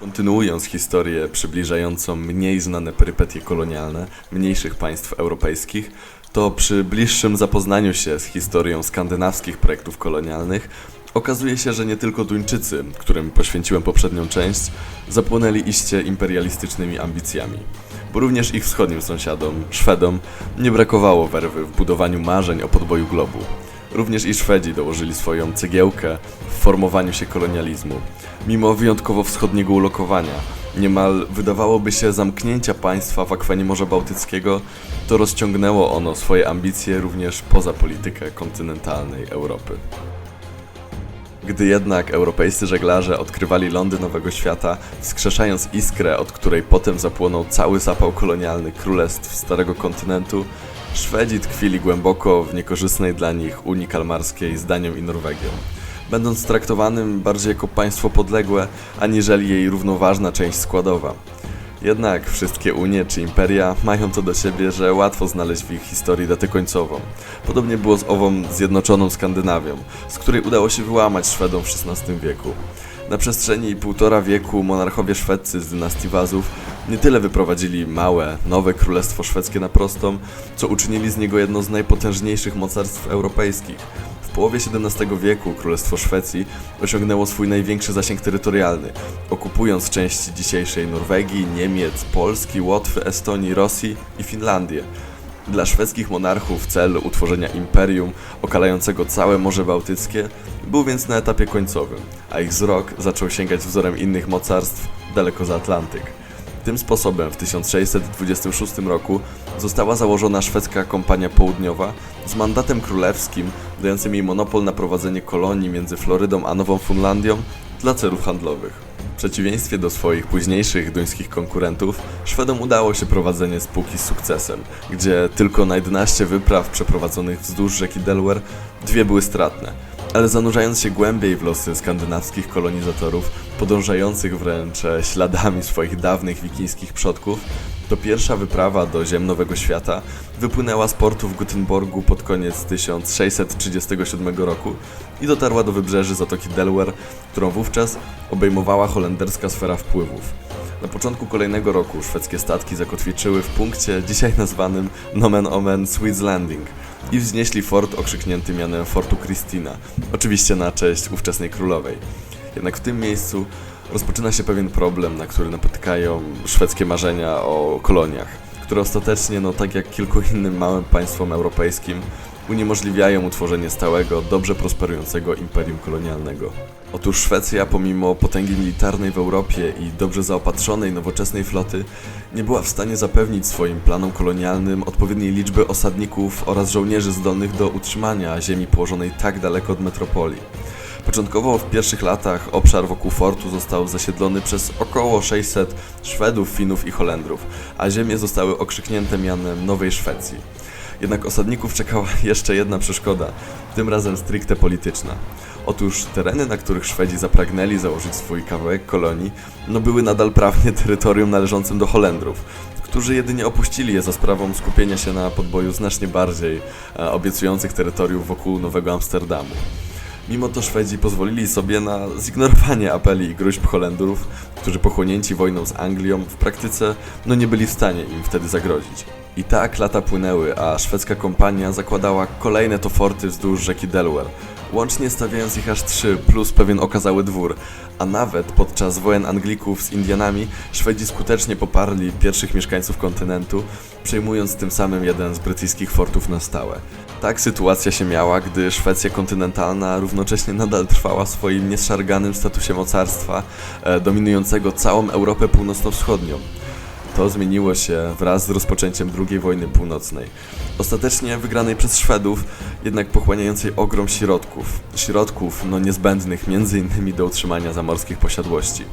Kontynuując historię przybliżającą mniej znane perypetie kolonialne mniejszych państw europejskich, to przy bliższym zapoznaniu się z historią skandynawskich projektów kolonialnych okazuje się, że nie tylko Duńczycy, którym poświęciłem poprzednią część, zapłonęli iście imperialistycznymi ambicjami, bo również ich wschodnim sąsiadom, Szwedom, nie brakowało werwy w budowaniu marzeń o podboju globu. Również i Szwedzi dołożyli swoją cegiełkę w formowaniu się kolonializmu. Mimo wyjątkowo wschodniego ulokowania, niemal wydawałoby się zamknięcia państwa w akwenie Morza Bałtyckiego, to rozciągnęło ono swoje ambicje również poza politykę kontynentalnej Europy. Gdy jednak europejscy żeglarze odkrywali lądy Nowego Świata, wskrzeszając iskrę, od której potem zapłonął cały zapał kolonialny królestw Starego Kontynentu, Szwedzi tkwili głęboko w niekorzystnej dla nich Unii Kalmarskiej z Danią i Norwegią, będąc traktowanym bardziej jako państwo podległe, aniżeli jej równoważna część składowa. Jednak wszystkie unie czy imperia mają to do siebie, że łatwo znaleźć w ich historii datę końcową. Podobnie było z ową zjednoczoną Skandynawią, z której udało się wyłamać Szwedom w XVI wieku. Na przestrzeni półtora wieku monarchowie szwedzcy z dynastii Wazów nie tyle wyprowadzili małe, nowe królestwo szwedzkie na prostą, co uczynili z niego jedno z najpotężniejszych mocarstw europejskich. W połowie XVII wieku Królestwo Szwecji osiągnęło swój największy zasięg terytorialny, okupując części dzisiejszej Norwegii, Niemiec, Polski, Łotwy, Estonii, Rosji i Finlandię. Dla szwedzkich monarchów cel utworzenia imperium okalającego całe Morze Bałtyckie był więc na etapie końcowym, a ich wzrok zaczął sięgać wzorem innych mocarstw daleko za Atlantyk. Tym sposobem w 1626 roku została założona szwedzka kompania południowa z mandatem królewskim dającym jej monopol na prowadzenie kolonii między Florydą a Nową Funlandią dla celów handlowych. Przeciwieństwie do swoich późniejszych duńskich konkurentów, Szwedom udało się prowadzenie spółki z sukcesem, gdzie tylko na 11 wypraw przeprowadzonych wzdłuż rzeki Delaware dwie były stratne. Ale zanurzając się głębiej w losy skandynawskich kolonizatorów, podążających wręcz śladami swoich dawnych wikińskich przodków, to pierwsza wyprawa do ziem Nowego Świata wypłynęła z portu w Gutenborgu pod koniec 1637 roku i dotarła do wybrzeży Zatoki Delaware, którą wówczas obejmowała holenderska sfera wpływów. Na początku kolejnego roku szwedzkie statki zakotwiczyły w punkcie dzisiaj nazwanym nomen omen Swedes Landing i wznieśli fort okrzyknięty mianem Fortu Christina, oczywiście na cześć ówczesnej królowej. Jednak w tym miejscu rozpoczyna się pewien problem, na który napotykają szwedzkie marzenia o koloniach, które ostatecznie, no tak jak kilku innym małym państwom europejskim, uniemożliwiają utworzenie stałego, dobrze prosperującego imperium kolonialnego. Otóż Szwecja, pomimo potęgi militarnej w Europie i dobrze zaopatrzonej nowoczesnej floty, nie była w stanie zapewnić swoim planom kolonialnym odpowiedniej liczby osadników oraz żołnierzy zdolnych do utrzymania ziemi położonej tak daleko od metropolii. Początkowo w pierwszych latach obszar wokół fortu został zasiedlony przez około 600 Szwedów, Finów i Holendrów, a ziemie zostały okrzyknięte mianem Nowej Szwecji. Jednak osadników czekała jeszcze jedna przeszkoda, tym razem stricte polityczna. Otóż tereny, na których Szwedzi zapragnęli założyć swój kawałek kolonii, no były nadal prawnie terytorium należącym do Holendrów, którzy jedynie opuścili je za sprawą skupienia się na podboju znacznie bardziej e, obiecujących terytoriów wokół Nowego Amsterdamu. Mimo to Szwedzi pozwolili sobie na zignorowanie apeli i gruźb Holendrów, którzy pochłonięci wojną z Anglią w praktyce no nie byli w stanie im wtedy zagrozić. I tak lata płynęły, a szwedzka kompania zakładała kolejne to forty wzdłuż rzeki Delaware, łącznie stawiając ich aż trzy, plus pewien okazały dwór, a nawet podczas wojen Anglików z Indianami Szwedzi skutecznie poparli pierwszych mieszkańców kontynentu, przejmując tym samym jeden z brytyjskich fortów na stałe. Tak sytuacja się miała, gdy Szwecja kontynentalna równocześnie nadal trwała w swoim nieszarganym statusie mocarstwa, e, dominującego całą Europę północno-wschodnią. To zmieniło się wraz z rozpoczęciem II wojny północnej. Ostatecznie wygranej przez Szwedów, jednak pochłaniającej ogrom środków. Środków no niezbędnych m.in. do utrzymania zamorskich posiadłości.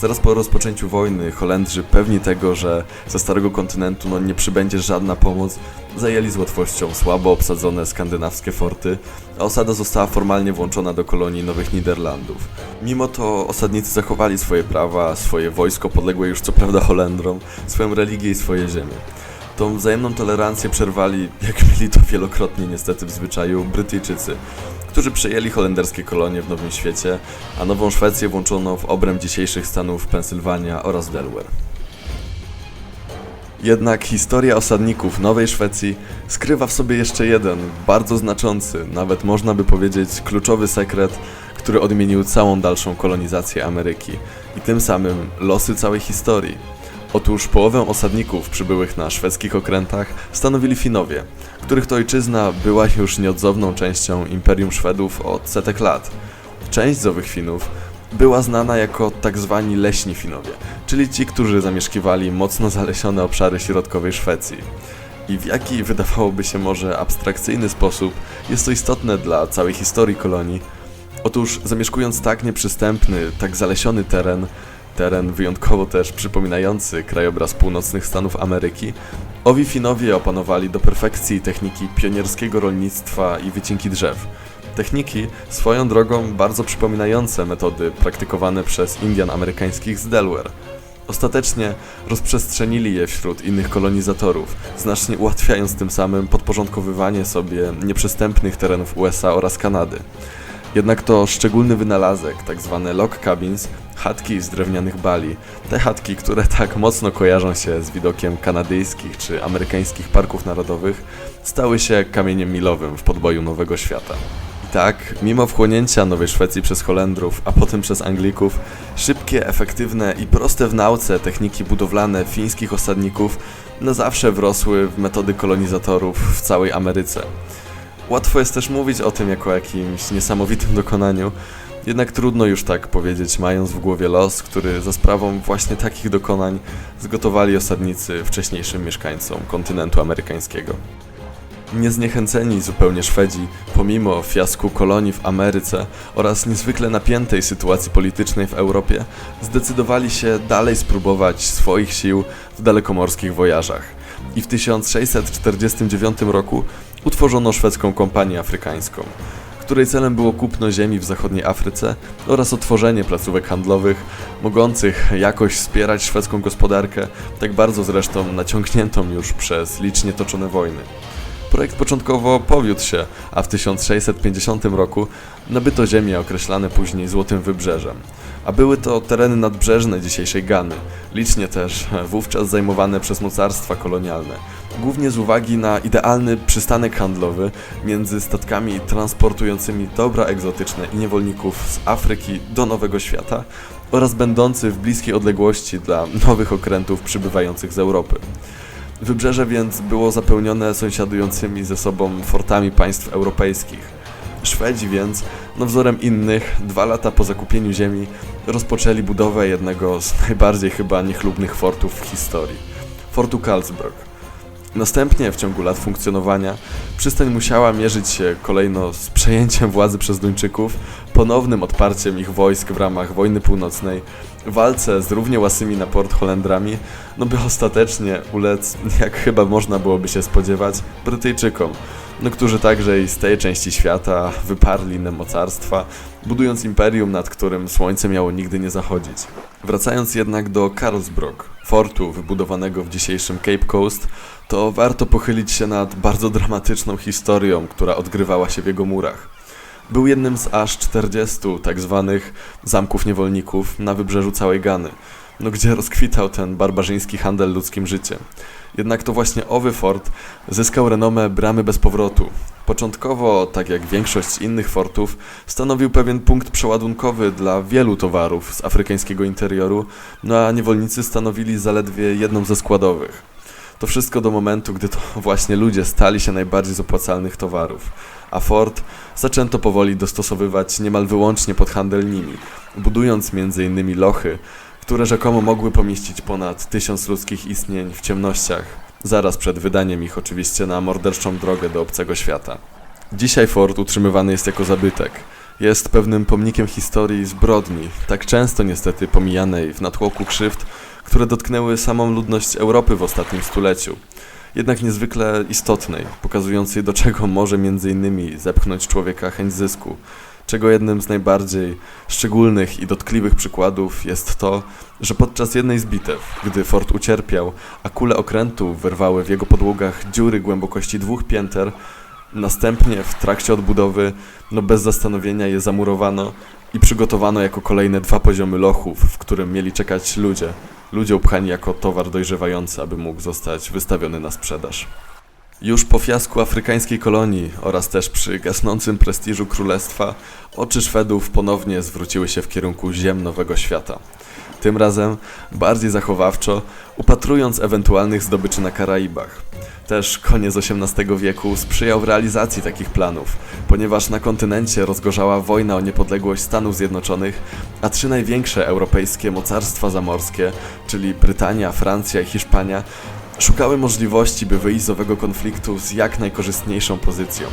Zaraz po rozpoczęciu wojny Holendrzy pewni tego, że ze starego kontynentu no, nie przybędzie żadna pomoc, zajęli z łatwością słabo obsadzone skandynawskie forty, a osada została formalnie włączona do kolonii Nowych Niderlandów. Mimo to osadnicy zachowali swoje prawa, swoje wojsko podległe już co prawda Holendrom, swoją religię i swoje ziemię. Tą wzajemną tolerancję przerwali, jak mieli to wielokrotnie niestety w zwyczaju, Brytyjczycy, którzy przejęli holenderskie kolonie w Nowym Świecie, a Nową Szwecję włączono w obręb dzisiejszych stanów Pensylwania oraz Delaware. Jednak historia osadników Nowej Szwecji skrywa w sobie jeszcze jeden, bardzo znaczący, nawet można by powiedzieć kluczowy sekret, który odmienił całą dalszą kolonizację Ameryki i tym samym losy całej historii. Otóż połowę osadników przybyłych na szwedzkich okrętach stanowili Finowie, których to ojczyzna była już nieodzowną częścią Imperium Szwedów od setek lat. Część z owych Finów była znana jako tak zwani leśni Finowie, czyli ci, którzy zamieszkiwali mocno zalesione obszary środkowej Szwecji. I w jaki wydawałoby się może abstrakcyjny sposób jest to istotne dla całej historii kolonii. Otóż zamieszkując tak nieprzystępny, tak zalesiony teren, teren wyjątkowo też przypominający krajobraz północnych Stanów Ameryki, owi Finowie opanowali do perfekcji techniki pionierskiego rolnictwa i wycinki drzew. Techniki swoją drogą bardzo przypominające metody praktykowane przez Indian amerykańskich z Delaware. Ostatecznie rozprzestrzenili je wśród innych kolonizatorów, znacznie ułatwiając tym samym podporządkowywanie sobie nieprzystępnych terenów USA oraz Kanady. Jednak to szczególny wynalazek, tak zwane log cabins, chatki z drewnianych bali, te chatki, które tak mocno kojarzą się z widokiem kanadyjskich czy amerykańskich parków narodowych, stały się kamieniem milowym w podboju Nowego Świata. I tak, mimo wchłonięcia Nowej Szwecji przez Holendrów, a potem przez Anglików, szybkie, efektywne i proste w nauce techniki budowlane fińskich osadników na zawsze wrosły w metody kolonizatorów w całej Ameryce. Łatwo jest też mówić o tym jako jakimś niesamowitym dokonaniu, jednak trudno już tak powiedzieć, mając w głowie los, który za sprawą właśnie takich dokonań zgotowali osadnicy wcześniejszym mieszkańcom kontynentu amerykańskiego. Niezniechęceni zupełnie Szwedzi, pomimo fiasku kolonii w Ameryce oraz niezwykle napiętej sytuacji politycznej w Europie, zdecydowali się dalej spróbować swoich sił w dalekomorskich wojażach. I w 1649 roku utworzono szwedzką kompanię afrykańską, której celem było kupno ziemi w zachodniej Afryce oraz otworzenie placówek handlowych, mogących jakoś wspierać szwedzką gospodarkę, tak bardzo zresztą naciągniętą już przez licznie toczone wojny. Projekt początkowo powiódł się, a w 1650 roku nabyto ziemie określane później Złotym Wybrzeżem. A były to tereny nadbrzeżne dzisiejszej Gany, licznie też wówczas zajmowane przez mocarstwa kolonialne, głównie z uwagi na idealny przystanek handlowy między statkami transportującymi dobra egzotyczne i niewolników z Afryki do Nowego Świata oraz będący w bliskiej odległości dla nowych okrętów przybywających z Europy. Wybrzeże więc było zapełnione sąsiadującymi ze sobą fortami państw europejskich. Szwedzi więc, no wzorem innych, dwa lata po zakupieniu ziemi, rozpoczęli budowę jednego z najbardziej chyba niechlubnych fortów w historii fortu Karlsbrück. Następnie w ciągu lat funkcjonowania przystań musiała mierzyć się kolejno z przejęciem władzy przez Duńczyków, ponownym odparciem ich wojsk w ramach wojny północnej, walce z równie łasymi na port Holendrami, no by ostatecznie ulec, jak chyba można byłoby się spodziewać, Brytyjczykom, no którzy także i z tej części świata wyparli inne mocarstwa, budując imperium, nad którym słońce miało nigdy nie zachodzić. Wracając jednak do Karlsbrook, fortu wybudowanego w dzisiejszym Cape Coast, to warto pochylić się nad bardzo dramatyczną historią, która odgrywała się w jego murach. Był jednym z aż 40 tak zwanych zamków niewolników na wybrzeżu całej Gany, no gdzie rozkwitał ten barbarzyński handel ludzkim życiem. Jednak to właśnie owy fort zyskał renomę bramy bez powrotu. Początkowo, tak jak większość innych fortów, stanowił pewien punkt przeładunkowy dla wielu towarów z afrykańskiego interioru, no a niewolnicy stanowili zaledwie jedną ze składowych. To wszystko do momentu, gdy to właśnie ludzie stali się najbardziej z opłacalnych towarów, a fort zaczęto powoli dostosowywać niemal wyłącznie pod handel nimi, budując m.in. lochy, które rzekomo mogły pomieścić ponad tysiąc ludzkich istnień w ciemnościach, zaraz przed wydaniem ich oczywiście na morderczą drogę do obcego świata. Dzisiaj fort utrzymywany jest jako zabytek. Jest pewnym pomnikiem historii zbrodni, tak często niestety pomijanej w natłoku krzywd, które dotknęły samą ludność Europy w ostatnim stuleciu. jednak niezwykle istotnej, pokazującej do czego może m.in. zepchnąć człowieka chęć zysku, czego jednym z najbardziej szczególnych i dotkliwych przykładów jest to, że podczas jednej z bitew, gdy fort ucierpiał, a kule okrętu wyrwały w jego podłogach dziury głębokości dwóch pięter, następnie w trakcie odbudowy, no bez zastanowienia je zamurowano i przygotowano jako kolejne dwa poziomy lochów, w którym mieli czekać ludzie, ludzie upchani jako towar dojrzewający, aby mógł zostać wystawiony na sprzedaż. Już po fiasku afrykańskiej kolonii oraz też przy gasnącym prestiżu królestwa, oczy Szwedów ponownie zwróciły się w kierunku ziem Nowego Świata. Tym razem bardziej zachowawczo, upatrując ewentualnych zdobyczy na Karaibach. Też koniec XVIII wieku sprzyjał realizacji takich planów, ponieważ na kontynencie rozgorzała wojna o niepodległość Stanów Zjednoczonych, a trzy największe europejskie mocarstwa zamorskie, czyli Brytania, Francja i Hiszpania, szukały możliwości, by wyjść z owego konfliktu z jak najkorzystniejszą pozycją.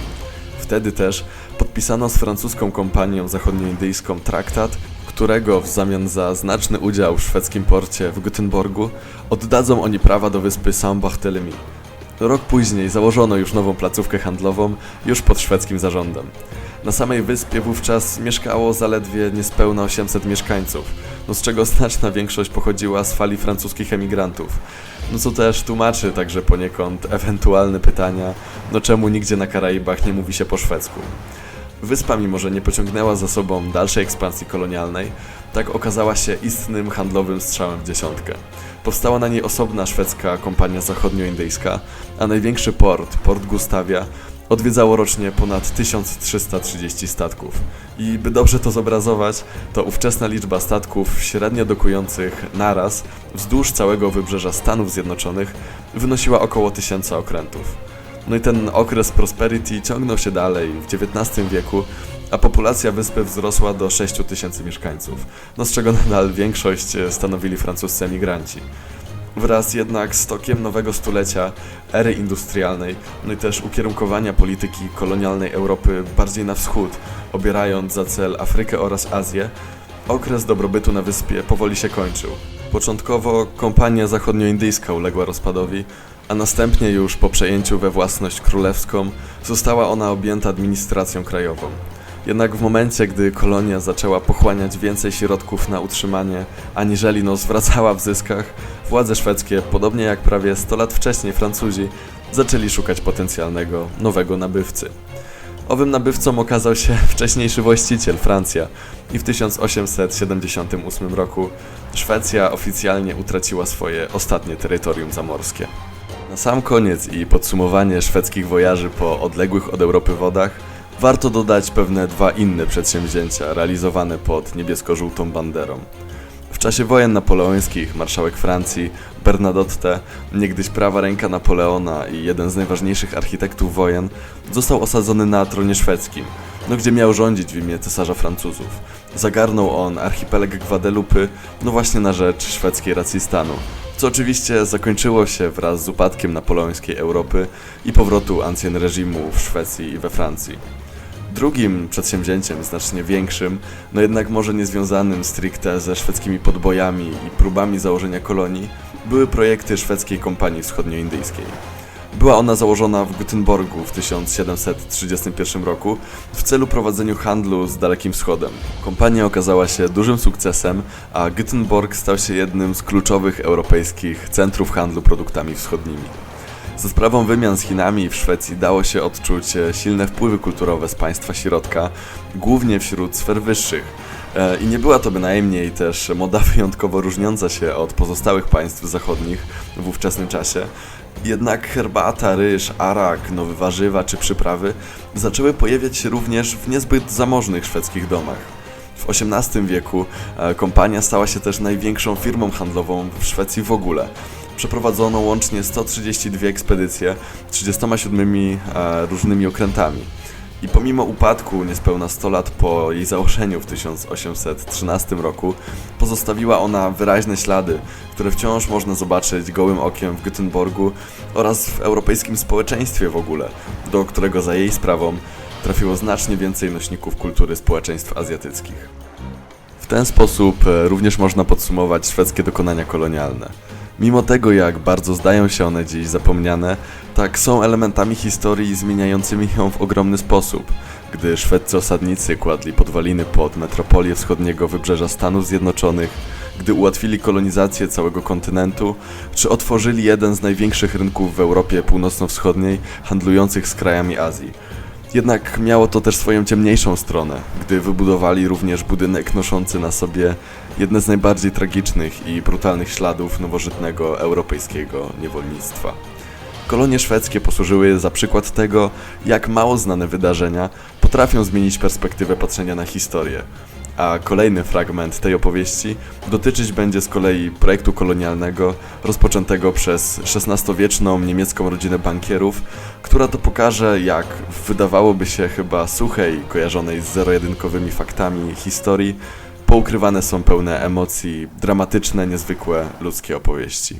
Wtedy też podpisano z francuską kompanią zachodnioindyjską traktat, którego w zamian za znaczny udział w szwedzkim porcie w Gutenborgu oddadzą oni prawa do wyspy Saint-Barthélemy. Rok później założono już nową placówkę handlową, już pod szwedzkim zarządem. Na samej wyspie wówczas mieszkało zaledwie niespełna 800 mieszkańców, no z czego znaczna większość pochodziła z fali francuskich emigrantów. No co też tłumaczy także poniekąd ewentualne pytania, no czemu nigdzie na Karaibach nie mówi się po szwedzku. Wyspa, mimo że nie pociągnęła za sobą dalszej ekspansji kolonialnej, tak okazała się istnym handlowym strzałem w dziesiątkę. Powstała na niej osobna szwedzka kompania zachodnioindyjska, a największy port, port Gustawia, odwiedzało rocznie ponad 1330 statków. I by dobrze to zobrazować, to ówczesna liczba statków średnio dokujących naraz wzdłuż całego wybrzeża Stanów Zjednoczonych wynosiła około 1000 okrętów. No i ten okres prosperity ciągnął się dalej w XIX wieku, a populacja wyspy wzrosła do 6 tysięcy mieszkańców, no z czego nadal większość e, stanowili francuscy emigranci. Wraz jednak z tokiem nowego stulecia, ery industrialnej, no i też ukierunkowania polityki kolonialnej Europy bardziej na wschód, obierając za cel Afrykę oraz Azję, okres dobrobytu na wyspie powoli się kończył. Początkowo kompania zachodnioindyjska uległa rozpadowi, a następnie już po przejęciu we własność królewską została ona objęta administracją krajową. Jednak w momencie, gdy kolonia zaczęła pochłaniać więcej środków na utrzymanie, aniżeli no zwracała w zyskach, władze szwedzkie, podobnie jak prawie 100 lat wcześniej Francuzi, zaczęli szukać potencjalnego nowego nabywcy. Owym nabywcą okazał się wcześniejszy właściciel, Francja, i w 1878 roku Szwecja oficjalnie utraciła swoje ostatnie terytorium zamorskie. Na sam koniec i podsumowanie szwedzkich wojaży po odległych od Europy wodach warto dodać pewne dwa inne przedsięwzięcia realizowane pod niebiesko-żółtą banderą. W czasie wojen napoleońskich marszałek Francji Bernadotte, niegdyś prawa ręka Napoleona i jeden z najważniejszych architektów wojen, został osadzony na tronie szwedzkim, no gdzie miał rządzić w imię cesarza Francuzów. Zagarnął on archipelag Gwadelupy, no właśnie na rzecz szwedzkiej racji stanu, co oczywiście zakończyło się wraz z upadkiem napoleońskiej Europy i powrotu ancien reżimu w Szwecji i we Francji. Drugim przedsięwzięciem, znacznie większym, no jednak może nie związanym stricte ze szwedzkimi podbojami i próbami założenia kolonii, były projekty szwedzkiej kompanii wschodnioindyjskiej. Była ona założona w Gutenborgu w 1731 roku w celu prowadzenia handlu z Dalekim Wschodem. Kompania okazała się dużym sukcesem, a Gutenborg stał się jednym z kluczowych europejskich centrów handlu produktami wschodnimi. Za sprawą wymian z Chinami w Szwecji dało się odczuć silne wpływy kulturowe z państwa środka, głównie wśród sfer wyższych. E, I nie była to bynajmniej też moda wyjątkowo różniąca się od pozostałych państw zachodnich w ówczesnym czasie. Jednak herbata, ryż, arak, nowe warzywa czy przyprawy zaczęły pojawiać się również w niezbyt zamożnych szwedzkich domach. W XVIII wieku e, kompania stała się też największą firmą handlową w Szwecji w ogóle. Przeprowadzono łącznie 132 ekspedycje 37 e, różnymi okrętami. I pomimo upadku niespełna 100 lat po jej założeniu w 1813 roku, pozostawiła ona wyraźne ślady, które wciąż można zobaczyć gołym okiem w Gutenborgu oraz w europejskim społeczeństwie w ogóle, do którego za jej sprawą trafiło znacznie więcej nośników kultury społeczeństw azjatyckich. W ten sposób e, również można podsumować szwedzkie dokonania kolonialne. Mimo tego, jak bardzo zdają się one dziś zapomniane, tak są elementami historii zmieniającymi ją w ogromny sposób. Gdy szwedzcy osadnicy kładli podwaliny pod metropolię wschodniego wybrzeża Stanów Zjednoczonych, gdy ułatwili kolonizację całego kontynentu, czy otworzyli jeden z największych rynków w Europie Północno-Wschodniej, handlujących z krajami Azji. Jednak miało to też swoją ciemniejszą stronę, gdy wybudowali również budynek noszący na sobie jedne z najbardziej tragicznych i brutalnych śladów nowożytnego europejskiego niewolnictwa. Kolonie szwedzkie posłużyły za przykład tego, jak mało znane wydarzenia potrafią zmienić perspektywę patrzenia na historię. A kolejny fragment tej opowieści dotyczyć będzie z kolei projektu kolonialnego rozpoczętego przez XVI-wieczną niemiecką rodzinę bankierów, która to pokaże, jak wydawałoby się chyba suchej, kojarzonej z zero-jedynkowymi faktami historii, poukrywane są pełne emocji, dramatyczne, niezwykłe ludzkie opowieści.